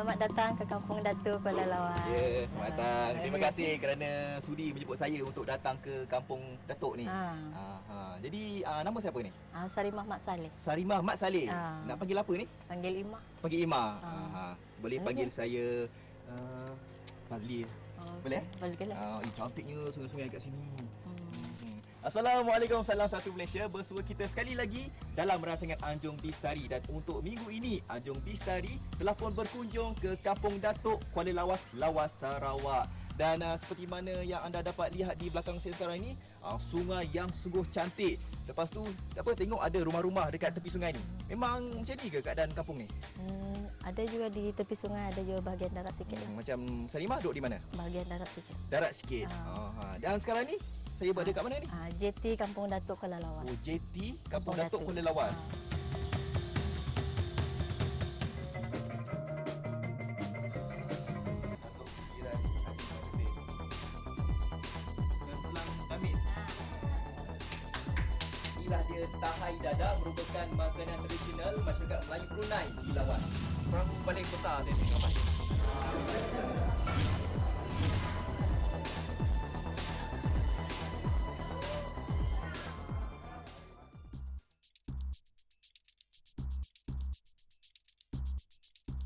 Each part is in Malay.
selamat datang ke Kampung Datu Kuala Lawas. Ya, selamat datang. Terima kasih kerana sudi menjemput saya untuk datang ke kampung Datuk ni. Ha. Ha. ha. Jadi uh, nama siapa ni? Ah, Sarimah Mak Saleh. Sarimah Mat Saleh. Ha. Nak panggil apa ni? Panggil Imah. Panggil Ima. Ha. Ha. ha. Boleh Boleh panggil saya uh, Fazli. Oh, Boleh? Boleh ke lah. Ah, uh, cantiknya sungai-sungai kat sini. Assalamualaikum Salam Satu Malaysia. Bersua kita sekali lagi Dalam rancangan Anjung Bistari Dan untuk minggu ini Anjung Bistari Telah pun berkunjung ke Kampung Datuk Kuala Lawas Lawas Sarawak dan uh, seperti mana yang anda dapat lihat di belakang saya sekarang ini uh, Sungai yang sungguh cantik Lepas tu apa tengok ada rumah-rumah dekat tepi sungai ni Memang macam ni ke keadaan kampung ni? Hmm, ada juga di tepi sungai, ada juga bahagian darat sikit lah. Hmm, macam Salimah duduk di mana? Bahagian darat sikit. Darat sikit uh, ha. Dan sekarang ni saya berada kat mana ni? Ah, JT Kampung Datuk Kuala Lawas. Oh, JT Kampung Datuk Kuala Lawas Ah. Merupakan makanan tradisional masyarakat Melayu Brunei di Lawan Orang paling besar apa dia?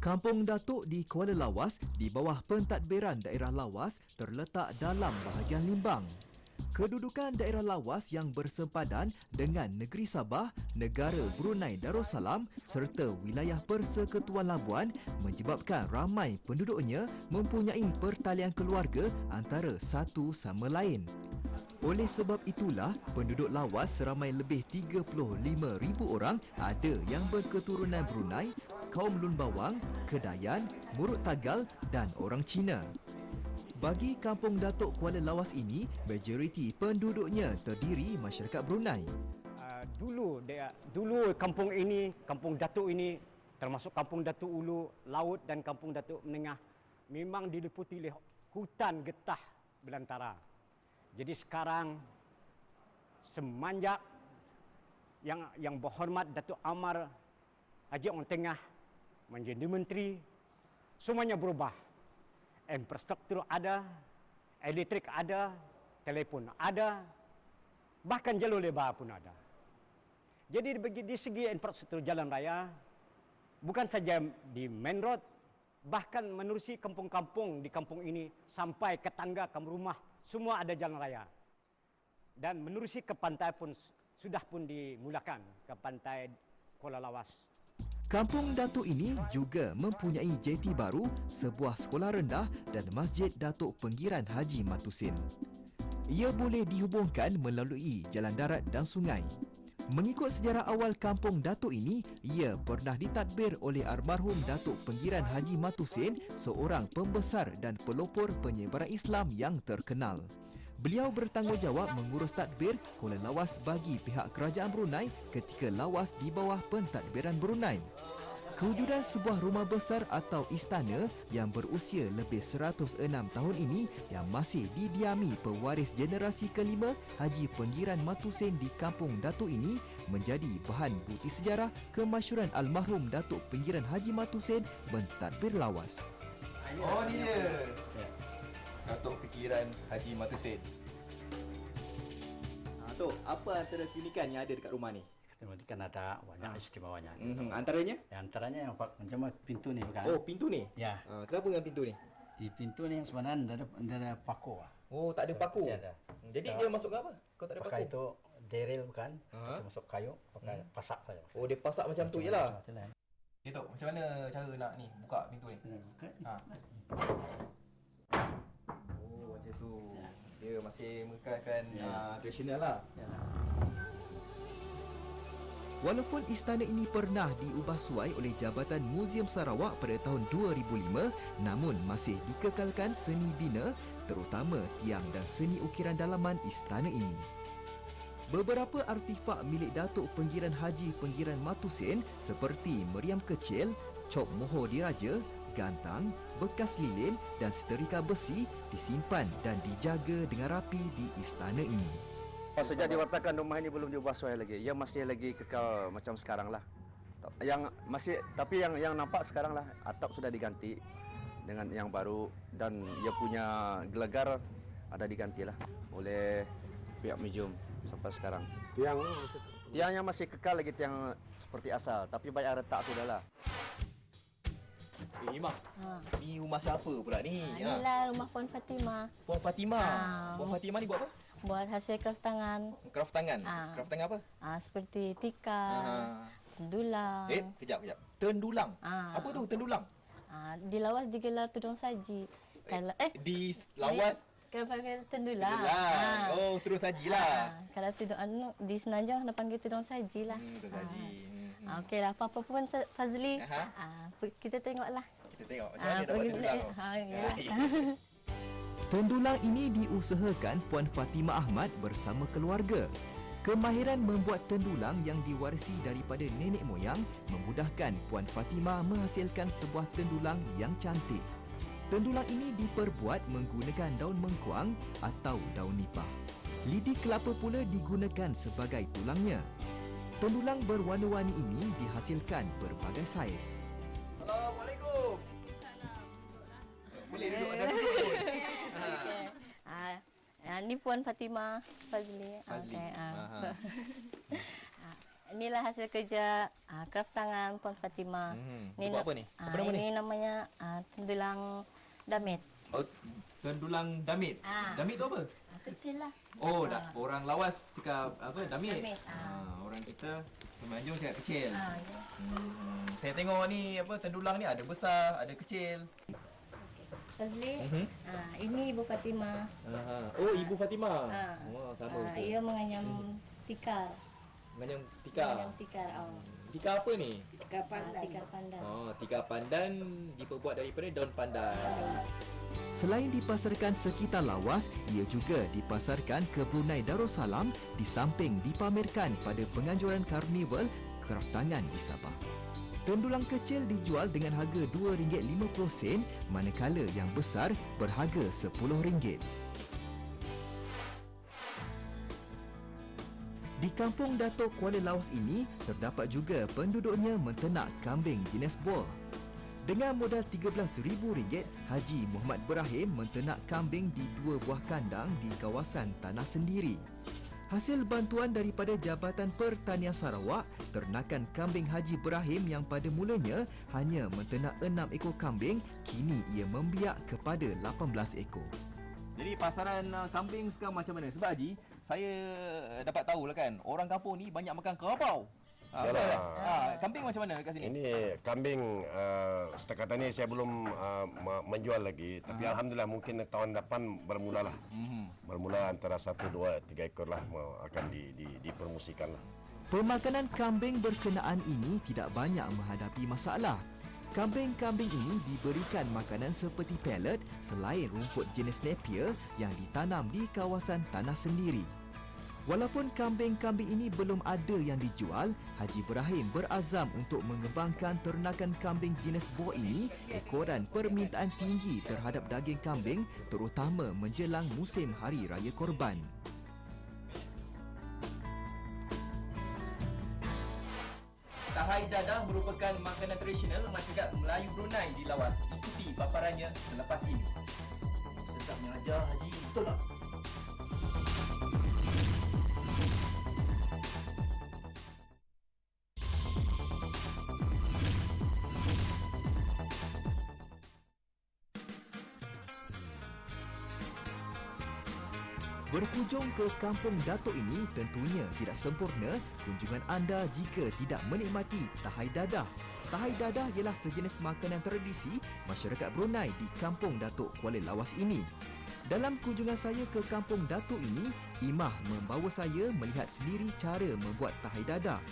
Kampung Datuk di Kuala Lawas di bawah pentadbiran daerah Lawas terletak dalam bahagian Limbang. Kedudukan daerah Lawas yang bersempadan dengan negeri Sabah, negara Brunei Darussalam serta wilayah Persekutuan Labuan menyebabkan ramai penduduknya mempunyai pertalian keluarga antara satu sama lain. Oleh sebab itulah, penduduk Lawas seramai lebih 35,000 orang ada yang berketurunan Brunei, kaum Lun Bawang, Kedayan, Murut Tagal dan orang Cina. Bagi kampung Datuk Kuala Lawas ini, majoriti penduduknya terdiri masyarakat Brunei. Uh, dulu dia dulu kampung ini, kampung Datuk ini termasuk kampung Datuk Ulu, Laut dan kampung Datuk Menengah memang diliputi oleh hutan getah belantara. Jadi sekarang semenjak yang yang berhormat Datuk Amar Haji Orang Tengah menjadi menteri semuanya berubah. Infrastruktur ada, elektrik ada, telefon ada, bahkan jalur lebar pun ada. Jadi di segi infrastruktur jalan raya bukan saja di main road bahkan menerusi kampung-kampung di kampung ini sampai ke tangga ke rumah semua ada jalan raya. Dan menerusi ke pantai pun sudah pun dimulakan ke pantai Kuala Lawas. Kampung Datuk ini juga mempunyai jeti baru, sebuah sekolah rendah dan Masjid Datuk Penggiran Haji Matusin. Ia boleh dihubungkan melalui jalan darat dan sungai. Mengikut sejarah awal kampung Datuk ini, ia pernah ditadbir oleh almarhum Datuk Penggiran Haji Matusin, seorang pembesar dan pelopor penyebaran Islam yang terkenal. Beliau bertanggungjawab mengurus tadbir Kuala Lawas bagi pihak kerajaan Brunei ketika Lawas di bawah pentadbiran Brunei. Kewujudan sebuah rumah besar atau istana yang berusia lebih 106 tahun ini yang masih didiami pewaris generasi kelima Haji Penggiran Matusen di kampung Datuk ini menjadi bahan bukti sejarah kemasyuran almarhum Datuk Penggiran Haji Matusen mentadbir lawas. Oh dia Datuk Fikiran Haji Matusin ha, Tok, apa antara keunikan yang ada dekat rumah ni? Kan ada banyak Ah. istimewanya. Mm-hmm. Antaranya? Yang antaranya yang macam pintu ni bukan? Oh, pintu ni? Ya, Ha, kenapa dengan pintu ni? di pintu ni yang sebenarnya tidak ada, tidak ada paku. ah. Oh, tak ada paku? Tiada. Hmm, Jadi Tak. dia masuk ke apa? Kau tak ada Pakai paku? itu deril bukan? Ha. Masuk kayu, pakai pasak saja. Oh, dia pasak macam tu je lah. Macam lah. Ya, Tok, macam mana cara nak ni buka pintu ni? Hmm, buka. Ha. Dia masih mengekalkan Ya. uh, tradisional lah. Ya. Walaupun istana ini pernah diubah suai oleh Jabatan Muzium Sarawak pada tahun 2005, namun masih dikekalkan seni bina, terutama tiang dan seni ukiran dalaman istana ini. Beberapa artifak milik Datuk Penggiran Haji Penggiran Matusin seperti meriam kecil, cop mohor diraja, gantang, bekas lilin dan seterika besi disimpan dan dijaga dengan rapi di istana ini. Sejak diwartakan rumah ini belum diubah suai lagi. Ia masih lagi kekal macam sekarang lah. Yang masih tapi yang yang nampak sekarang lah atap sudah diganti dengan yang baru dan dia punya gelegar ada diganti lah oleh pihak museum sampai sekarang. Tiang Tiangnya masih kekal lagi tiang seperti asal tapi banyak retak sudah lah. Eh, Imah. Ha. Ni rumah siapa pula ni? Ha, Ha. inilah rumah Puan Fatimah. Puan Fatimah. Ah. Puan Fatimah ni buat apa? Buat hasil craft tangan. Craft tangan. Ah. Craft tangan apa? Ah, seperti tikar, Ah. dulang. Eh, kejap, kejap. Tendulang. Ah. Apa tu tendulang? Ah, di lawas digelar tudung saji. Kalau eh Di lawas kalau pakai tendulang. tendulang. Ah. Oh, terus sajilah. Ah, kalau tudung anu di Semenanjung nak panggil tudung saji lah. Hmm, terus saji. Hmm. Ah, Okey lah, apa-apa pun Fazli. Aha. Ah, pu- kita tengoklah. Kita tengok macam Ah, mana dapat beli- tu. Ha, ya. Tendulang ini diusahakan Puan Fatimah Ahmad bersama keluarga. Kemahiran membuat tendulang yang diwarisi daripada nenek moyang memudahkan Puan Fatimah menghasilkan sebuah tendulang yang cantik. Tendulang ini diperbuat menggunakan daun mengkuang atau daun nipah. Lidi kelapa pula digunakan sebagai tulangnya. Tendulang berwarna-warni ini dihasilkan berbagai saiz. Assalamualaikum. Boleh duduk anda duduk. Ha. Okey. Ah, ah, ni Puan Fatimah Fazli. Ah, Fazli. okey, ah. Ah, Inilah hasil kerja ah, craft tangan Puan Fatimah. Hmm. Ni na- apa ni? ah, Apa nama ni? ini namanya ah, tendulang damit. Oh, tendulang damit. Ah. Damit tu apa? Ah, kecil lah. Oh, dah orang lawas cakap apa? Damit. Damit, ah. Ah, orang kita Semenanjung cakap kecil. Ah, ya. Hmm. Saya tengok ni apa tendulang ni ada besar, ada kecil. Fazli, Mhm. ah, ini Ibu Fatimah. Aha. Oh, Ibu Fatimah. Ah. Oh, sama tu. ia menganyam tikar. Menganyam tikar. Menganyam tikar. Oh. Tikar apa ni? Tikar pandan. tikar pandan. Oh, tikar pandan diperbuat daripada daun pandan. Selain dipasarkan sekitar lawas, ia juga dipasarkan ke Brunei Darussalam di samping dipamerkan pada penganjuran karnival kraft tangan di Sabah. Tendulang kecil dijual dengan harga RM2.50 manakala yang besar berharga RM10. Di kampung Datuk Kuala Lawas ini, terdapat juga penduduknya menternak kambing jenis bull. Dengan modal RM13,000, Haji Muhammad Ibrahim menternak kambing di dua buah kandang di kawasan Tanah Sendiri. Hasil bantuan daripada Jabatan Pertanian Sarawak, ternakan kambing Haji Ibrahim yang pada mulanya hanya menternak enam ekor kambing, kini ia membiak kepada 18 ekor. Jadi pasaran uh, kambing sekarang macam mana? Sebab Haji, saya dapat tahu lah kan, orang kampung ni banyak makan kerabau. Ha, Yalah. ha, kambing macam mana dekat sini? Ini kambing uh, setakat ini saya belum uh, menjual lagi tapi alhamdulillah mungkin tahun depan bermula lah. Mhm. Bermula antara satu dua tiga ekor lah mau akan di, di, dipromosikan lah. Pemakanan kambing berkenaan ini tidak banyak menghadapi masalah. Kambing-kambing ini diberikan makanan seperti pellet selain rumput jenis Napier yang ditanam di kawasan tanah sendiri. Walaupun kambing-kambing ini belum ada yang dijual, Haji Ibrahim berazam untuk mengembangkan ternakan kambing jenis boar ini ekoran permintaan tinggi terhadap daging kambing terutama menjelang musim Hari Raya Korban. Tahai dadah merupakan makanan tradisional masyarakat Melayu Brunei di Lawas. Ikuti paparannya selepas ini. Sedapnya aja Haji. Betul tak? Berkunjung ke kampung Datuk ini tentunya tidak sempurna kunjungan anda jika tidak menikmati tahai dadah. Tahai dadah ialah sejenis makanan tradisi masyarakat Brunei di kampung Datuk Kuala Lawas ini. Dalam kunjungan saya ke kampung Datuk ini, Imah membawa saya melihat sendiri cara membuat tahai dadah.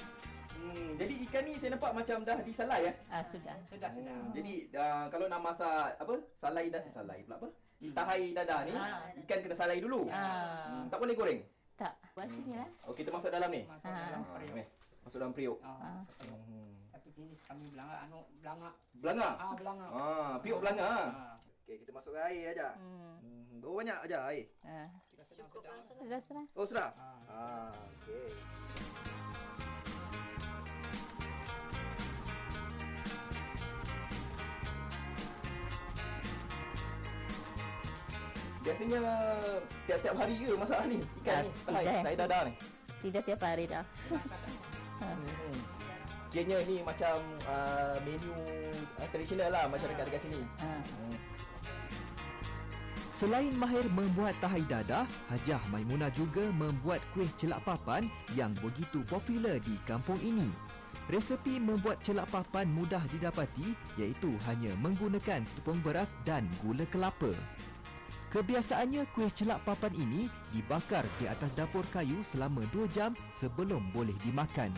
Hmm, jadi ikan ni saya nampak macam dah disalai ya. Ah, sudah. Sudah, sudah. Jadi uh, kalau nak masak apa? Salai dan salai pula apa? Tahai dadah ni, Ah. ikan kena salai dulu. Ah. Hmm, tak boleh goreng. Tak. Buat sini lah. Okey, kita masuk dalam ni. Masuk Ah. dalam Ah, periuk. ni. Masuk dalam periuk. Ah, Hmm. Satu jenis kami belanga anu belanga. Belanga. Ah belanga. Ah, periuk belanga. Ah. Okey, kita masuk air aja. Hmm. Hmm, berapa banyak aja air? Ah. Sedang-sedang. Sudah, sudah. Oh, sudah. Ah, okey. Biasanya tiap-tiap hari ke masak ni? Ikan ni? Tahai, tidak. tahai dadah ni? Tidak tiap hari dah. Hmm. Kiranya ni macam uh, menu uh, tradisional lah masyarakat dekat sini. Ha. Hmm. Selain mahir membuat tahai dadah, Hajah Maimunah juga membuat kuih celak papan yang begitu popular di kampung ini. Resepi membuat celak papan mudah didapati iaitu hanya menggunakan tepung beras dan gula kelapa. Kebiasaannya kuih celak papan ini dibakar di atas dapur kayu selama 2 jam sebelum boleh dimakan.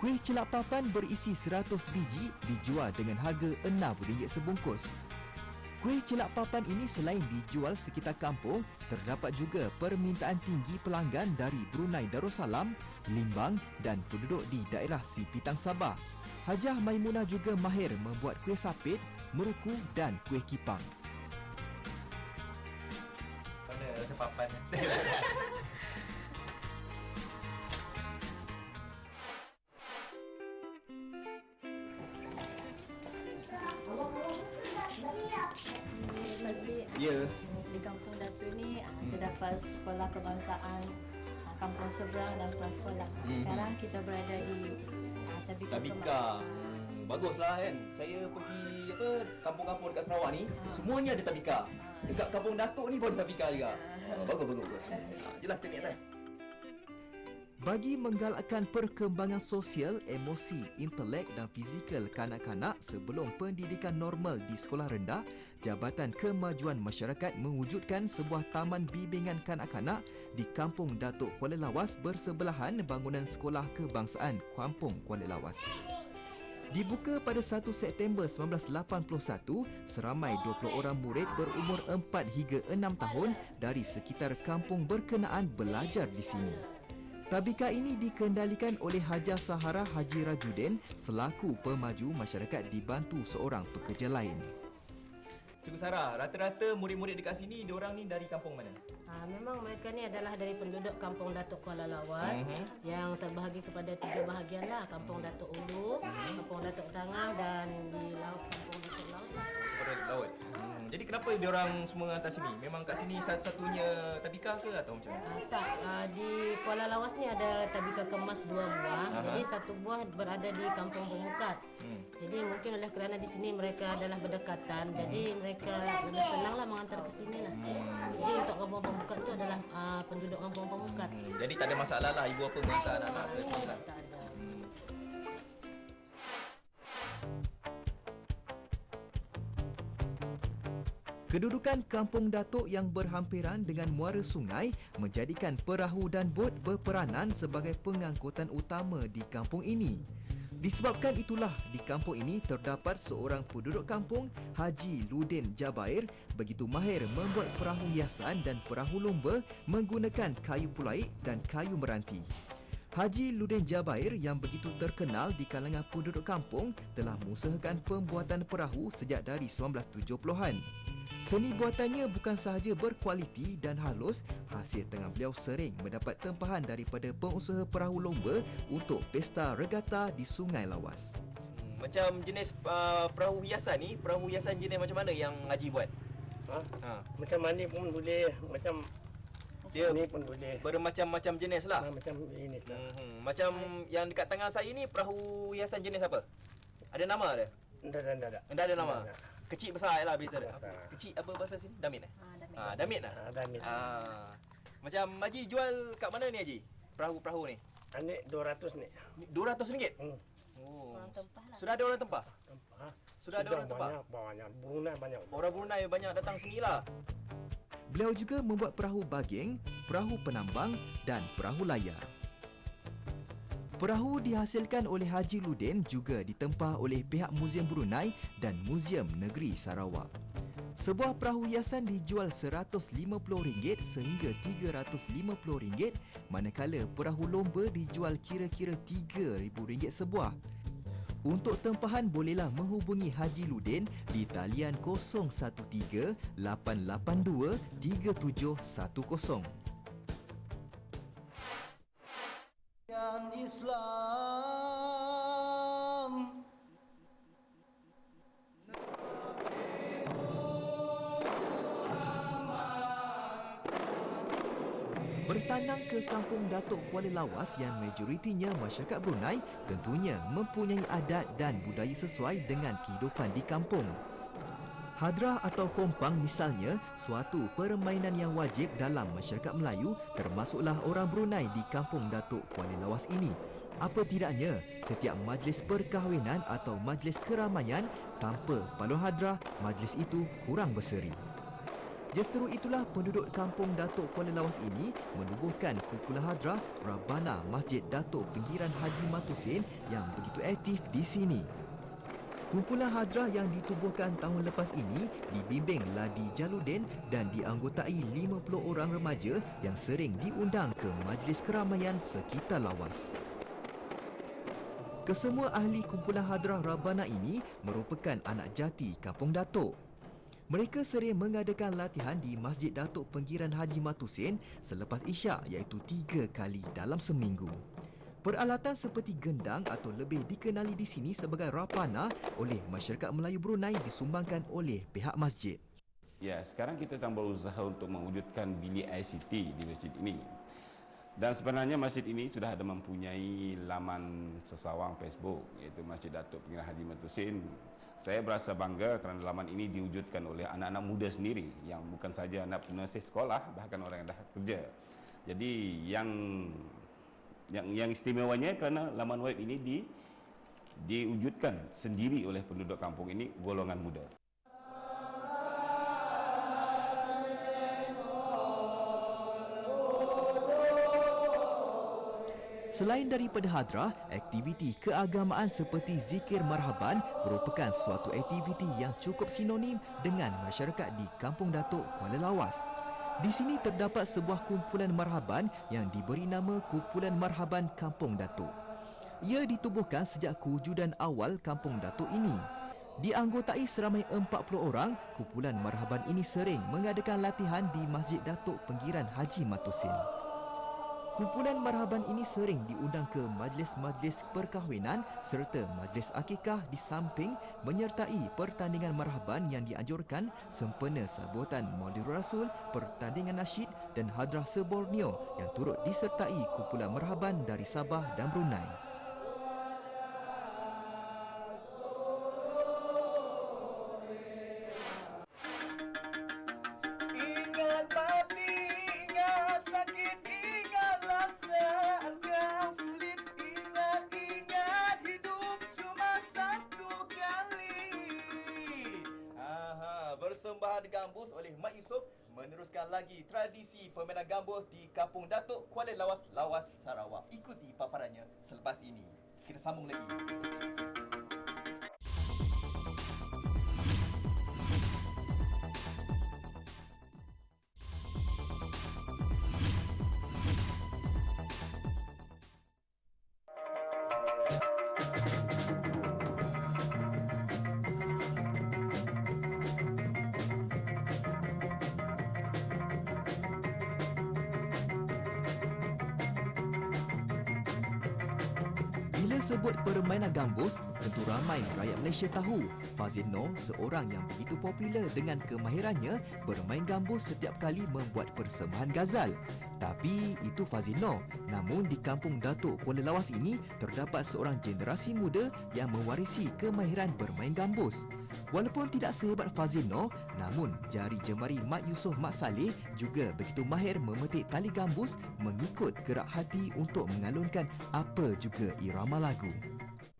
Kuih celak papan berisi 100 biji dijual dengan harga RM6 sebungkus. Kuih celak papan ini selain dijual sekitar kampung, terdapat juga permintaan tinggi pelanggan dari Brunei Darussalam, Limbang dan penduduk di daerah Sipitang Sabah. Hajah Maimunah juga mahir membuat kuih sapit, meruku dan kuih kipang. Papan? Masjid Ya. di kampung Datu ni ah, terdapat sekolah kebangsaan kampung seberang dan prasekolah. Mhm. Sekarang kita berada di ah, Tabika. Tabika. Baguslah kan. Saya pergi apa kampung-kampung dekat Sarawak ni, semuanya ada tabika. Dekat kampung Datuk ni pun ada tabika juga. Oh, bagus bagus bagus. Ah, Jelas tu ni atas. Bagi menggalakkan perkembangan sosial, emosi, intelek dan fizikal kanak-kanak sebelum pendidikan normal di sekolah rendah, Jabatan Kemajuan Masyarakat mewujudkan sebuah taman bimbingan kanak-kanak di Kampung Datuk Kuala Lawas bersebelahan bangunan Sekolah Kebangsaan Kampung Kuala Lawas. Dibuka pada 1 September 1981, seramai 20 orang murid berumur 4 hingga 6 tahun dari sekitar kampung berkenaan belajar di sini. Tabika ini dikendalikan oleh Haja Sahara Haji Rajudin selaku pemaju masyarakat dibantu seorang pekerja lain. Cikgu Sarah, rata-rata murid-murid dekat sini, diorang ni dari kampung mana? Ha, memang mereka ni adalah dari penduduk Kampung Datuk Kuala Lawas Mhm. yang terbahagi kepada tiga bahagian lah. Kampung Datuk Ulu, Kampung Datuk Tangah dan di Laut. Orang laut. Hmm. Jadi kenapa diorang semua hantar sini? Memang kat sini satu-satunya tabika ke atau macam mana? Ha, tak, ha, di Kuala Lawas ni ada tabika kemas dua buah. Aha. Jadi satu buah berada di Kampung Pemukat. Hmm. Jadi mungkin oleh kerana di sini mereka adalah berdekatan, jadi mereka lebih senanglah mengantar ke sini lah. Jadi untuk Kampung Pemukat tu adalah uh, penduduk Kampung Pemukat. Hmm. Jadi tak ada masalah lah ibu apa menghantar anak-anak ke sini lah. Tak ada. Kedudukan Kampung Datuk yang berhampiran dengan muara sungai menjadikan perahu dan bot berperanan sebagai pengangkutan utama di kampung ini. Disebabkan itulah di kampung ini terdapat seorang penduduk kampung Haji Ludin Jabair begitu mahir membuat perahu hiasan dan perahu lomba menggunakan kayu pulaik dan kayu meranti. Haji Ludin Jabair yang begitu terkenal di kalangan penduduk kampung telah mengusahakan pembuatan perahu sejak dari 1970-an. Seni buatannya bukan sahaja berkualiti dan halus, hasil tengah beliau sering mendapat tempahan daripada pengusaha perahu lomba untuk pesta regata di Sungai Lawas. Hmm. Macam jenis uh, perahu hiasan ni, perahu hiasan jenis macam mana yang Haji buat? Ha? Ha. Macam mana pun boleh, macam Dia ni pun boleh. bermacam-macam jenis lah. Ha, macam ini lah. Hmm. Macam yang dekat tangan saya ni perahu hiasan jenis apa? Ada nama dia? Dah, dah, dah, dah. Ada nama? Kecil besar lah beza dia. Kecil apa bahasa sini? Damit eh? Ah, damit. Ah, damit lah. Ha, ni. Ah. Macam Haji jual kat mana ni Haji? Perahu-perahu ni? Anik 200 ni. RM200? Hmm. Oh. Orang tempah lah. Sudah ada orang tempah? Tempat. Ha? Sudah ada orang tempah? banyak, banyak. Brunei banyak. Orang Brunei banyak datang sini lah. Beliau juga membuat perahu baging, perahu penambang dan perahu layar. Perahu dihasilkan oleh Haji Ludin juga ditempah oleh pihak Muzium Brunei dan Muzium Negeri Sarawak. Sebuah perahu hiasan dijual RM150 sehingga RM350 manakala perahu lomba dijual kira-kira RM3,000 sebuah. Untuk tempahan bolehlah menghubungi Haji Ludin di talian 013 882 3710. Bertanang ke kampung Datuk Kuala Lawas yang majoritinya masyarakat Brunei tentunya mempunyai adat dan budaya sesuai dengan kehidupan di kampung. Hadrah atau kompang misalnya suatu permainan yang wajib dalam masyarakat Melayu termasuklah orang Brunei di kampung Datuk Kuala Lawas ini. Apa tidaknya, setiap majlis perkahwinan atau majlis keramaian tanpa paluan hadrah, majlis itu kurang berseri. Justeru itulah penduduk kampung Datuk Kuala Lawas ini menubuhkan kumpulan hadrah Rabana Masjid Datuk Pinggiran Haji Matusin yang begitu aktif di sini. Kumpulan hadrah yang ditubuhkan tahun lepas ini dibimbing Ladi Jaludin dan dianggotai 50 orang remaja yang sering diundang ke majlis keramaian sekitar lawas. Kesemua ahli kumpulan hadrah Rabana ini merupakan anak jati Kampung Datuk. Mereka sering mengadakan latihan di Masjid Datuk Penggiran Haji Matusin selepas Isyak iaitu tiga kali dalam seminggu. Peralatan seperti gendang atau lebih dikenali di sini sebagai rapana oleh masyarakat Melayu Brunei disumbangkan oleh pihak masjid. Ya, sekarang kita tengah berusaha untuk mewujudkan bilik ICT di masjid ini. Dan sebenarnya masjid ini sudah ada mempunyai laman sesawang Facebook iaitu Masjid Datuk Pengira Haji Matusin. Saya berasa bangga kerana laman ini diwujudkan oleh anak-anak muda sendiri yang bukan saja anak penulis sekolah bahkan orang yang dah kerja. Jadi yang yang yang istimewanya kerana laman web ini di diwujudkan sendiri oleh penduduk kampung ini golongan muda. Selain daripada hadrah, aktiviti keagamaan seperti zikir marhaban merupakan suatu aktiviti yang cukup sinonim dengan masyarakat di Kampung Datuk Kuala Lawas. Di sini terdapat sebuah kumpulan marhaban yang diberi nama Kumpulan Marhaban Kampung Datuk. Ia ditubuhkan sejak kewujudan awal Kampung Datuk ini. Dianggotai seramai 40 orang, kumpulan marhaban ini sering mengadakan latihan di Masjid Datuk Penggiran Haji Matusin. Kumpulan marhaban ini sering diundang ke majlis-majlis perkahwinan serta majlis akikah di samping menyertai pertandingan marhaban yang dianjurkan sempena sambutan Maulid Rasul, pertandingan nasyid dan hadrah se-Borneo yang turut disertai kumpulan marhaban dari Sabah dan Brunei. Selepas ini. Kita sambung lagi. Bila sebut permainan gambus, tentu ramai rakyat Malaysia tahu Fazil seorang yang begitu popular dengan kemahirannya bermain gambus setiap kali membuat persembahan gazal. Tapi itu Fazil Noh. Namun di kampung Datuk Kuala Lawas ini terdapat seorang generasi muda yang mewarisi kemahiran bermain gambus. Walaupun tidak sehebat Fazil Noh, namun jari jemari Mak Yusof Mak Saleh juga begitu mahir memetik tali gambus mengikut gerak hati untuk mengalunkan apa juga irama lagu.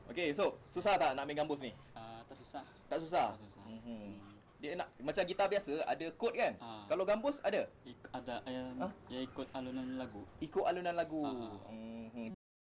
Okey, so susah tak nak main gambus ni? Uh, tak susah. Tak susah? Tak susah. Hmm. Dia nak macam gitar biasa ada kod kan? Ah. Kalau gambus ada? Ik, ada yang, Ah? yang ikut alunan lagu. Ikut alunan lagu. Ah. Hmm.